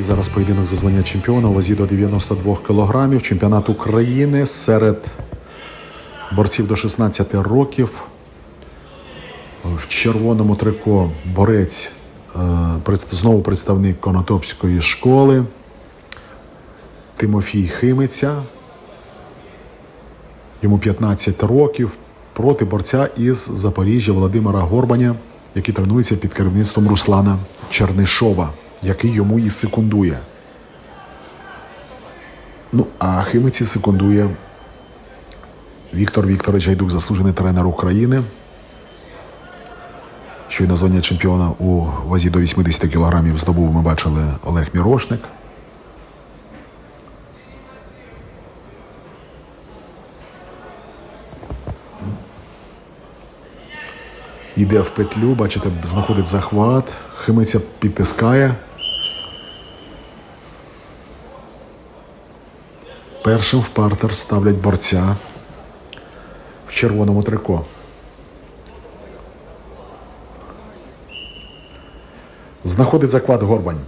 І зараз поєдинок за звання чемпіона у вазі до 92 кілограмів. Чемпіонат України серед борців до 16 років. В червоному трико борець, е, знову представник Конотопської школи Тимофій Химиця. Йому 15 років проти борця із Запоріжжя Володимира Горбаня, який тренується під керівництвом Руслана Чернишова, який йому і секундує. Ну, а Химиці секундує Віктор Вікторович Гайдук, заслужений тренер України. Щойно звання чемпіона у вазі до 80 кілограмів здобув, ми бачили Олег Мірошник. Йде в петлю, бачите, знаходить захват, химиця підтискає. Першим в партер ставлять борця в червоному трико. Знаходить захват Горбань.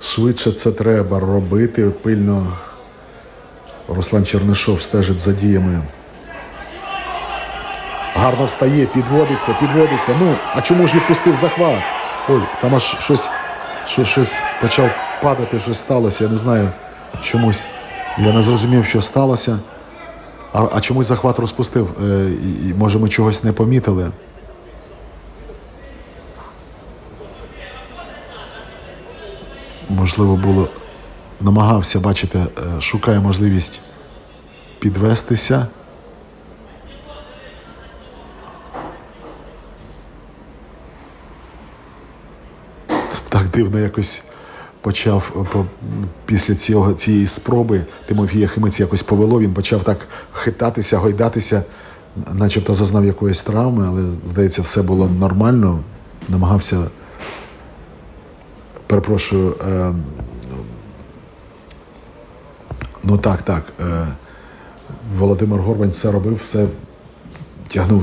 Швидше це треба робити. Пильно Руслан Чернишов стежить за діями. Гарно встає, підводиться, підводиться. Ну, а чому ж відпустив захват? Ой, там аж щось, щось, щось почав падати, щось сталося. Я не знаю чомусь. Я не зрозумів, що сталося. А, а чомусь захват розпустив. Е, і, може, ми чогось не помітили. Можливо, було. Намагався, бачите, е, шукає можливість підвестися. Так дивно якось почав е, після цього, цієї спроби Тимофія Химець якось повело. Він почав так хитатися, гойдатися, начебто зазнав якоїсь травми, але здається, все було нормально. Намагався, перепрошую, е, ну так, так. Е, Володимир Горбань все робив, все тягнув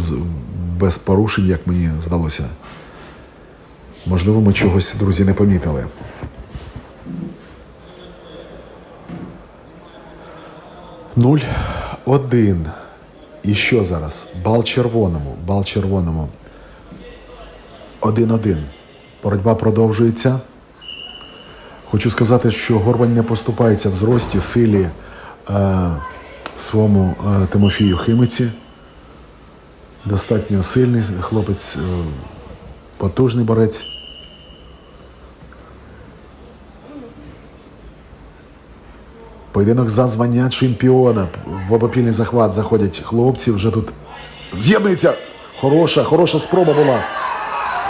без порушень, як мені здалося. Можливо, ми чогось, друзі, не помітили. Нуль, один. І що зараз? Бал червоному. Бал червоному. Один-один. Боротьба продовжується. Хочу сказати, що Горбань не поступається в зрості, силі е, своєму е, Тимофію Химиці. Достатньо сильний хлопець, е, потужний борець. Поєдинок за звання чемпіона. В обопільний захват заходять хлопці. Вже тут з'єднується. Хороша, хороша спроба була.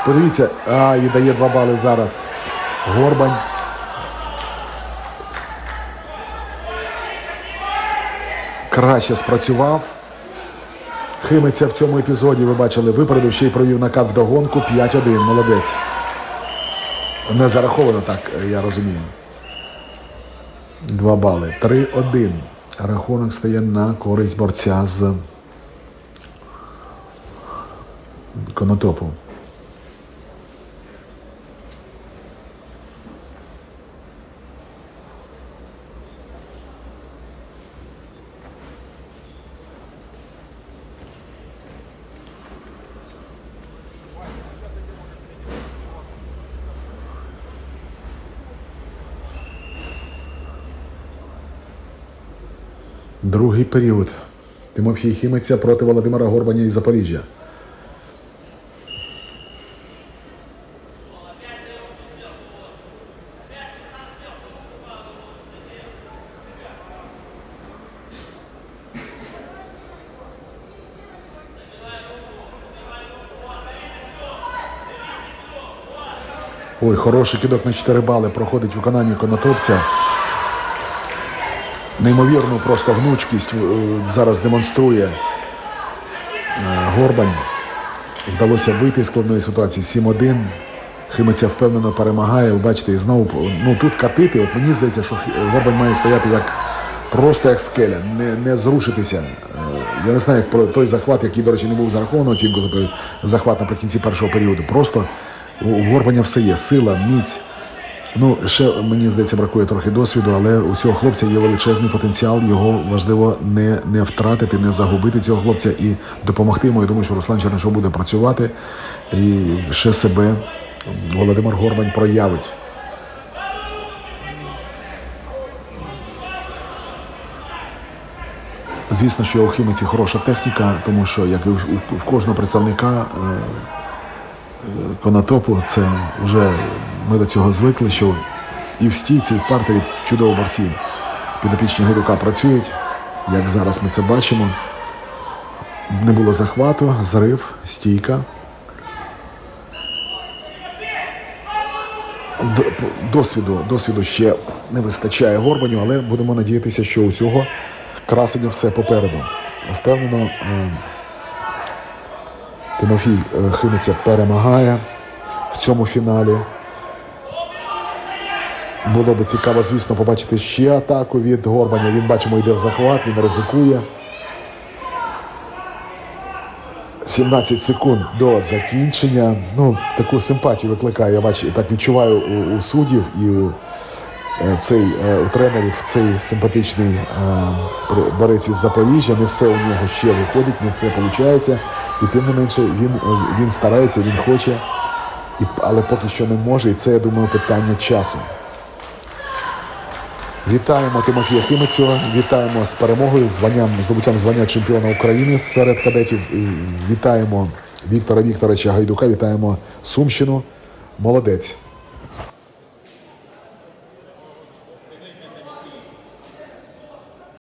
Подивіться, а, віддає два бали зараз. Горбань. Краще спрацював. Химиться в цьому епізоді, ви бачили, випередив ще й провів накат в догонку 5-1. Молодець. Не зараховано так, я розумію. Два бали. 3-1. Рахунок стає на користь борця з конотопу. Другий період. Тимофій Хімиця проти Володимира Горбаня із Запоріжжя. Ой, хороший кидок на 4 бали проходить в виконанні конотопця. Неймовірну просто гнучкість е, зараз демонструє е, Горбань. Вдалося вийти з складної ситуації 7-1. Химиця впевнено перемагає. Ви бачите, і знову ну тут катити. От мені здається, що Горбань має стояти як просто як скеля, не, не зрушитися. Е, Я не знаю, як про той захват, який, до речі, не був зарахований оцінку захват наприкінці першого періоду. Просто у Горбаня все є. Сила, міць. Ну, ще мені здається, бракує трохи досвіду, але у цього хлопця є величезний потенціал. Його важливо не, не втратити, не загубити цього хлопця і допомогти йому. Я думаю, що Руслан Чернишов буде працювати і ще себе Володимир Горбань проявить. Звісно, що у хіміці хороша техніка, тому що як і в кожного представника е, е, конотопу, це вже ми до цього звикли, що і в стійці, і в партері чудово борці підопічні Гайдука працюють. Як зараз ми це бачимо. Не було захвату, зрив, стійка. Досвіду, досвіду ще не вистачає Горбаню, але будемо надіятися, що у цього красення все попереду. Впевнено, е, Тимофій е, Химиця перемагає в цьому фіналі. Було би цікаво, звісно, побачити ще атаку від Горбаня. Він, бачимо, йде в захват, він ризикує. 17 секунд до закінчення. Ну, таку симпатію викликає. Я бачу, так відчуваю у, у суддів і у, е, цей, е, у тренерів цей симпатичний е, борець із Запоріжжя. Не все у нього ще виходить, не все виходить. І тим не менше він, він старається, він хоче, але поки що не може. І це, я думаю, питання часу. Вітаємо Тимофія Химицю, вітаємо з перемогою, званням, здобуттям звання чемпіона України серед кадетів. Вітаємо Віктора Вікторовича Гайдука, вітаємо Сумщину. Молодець.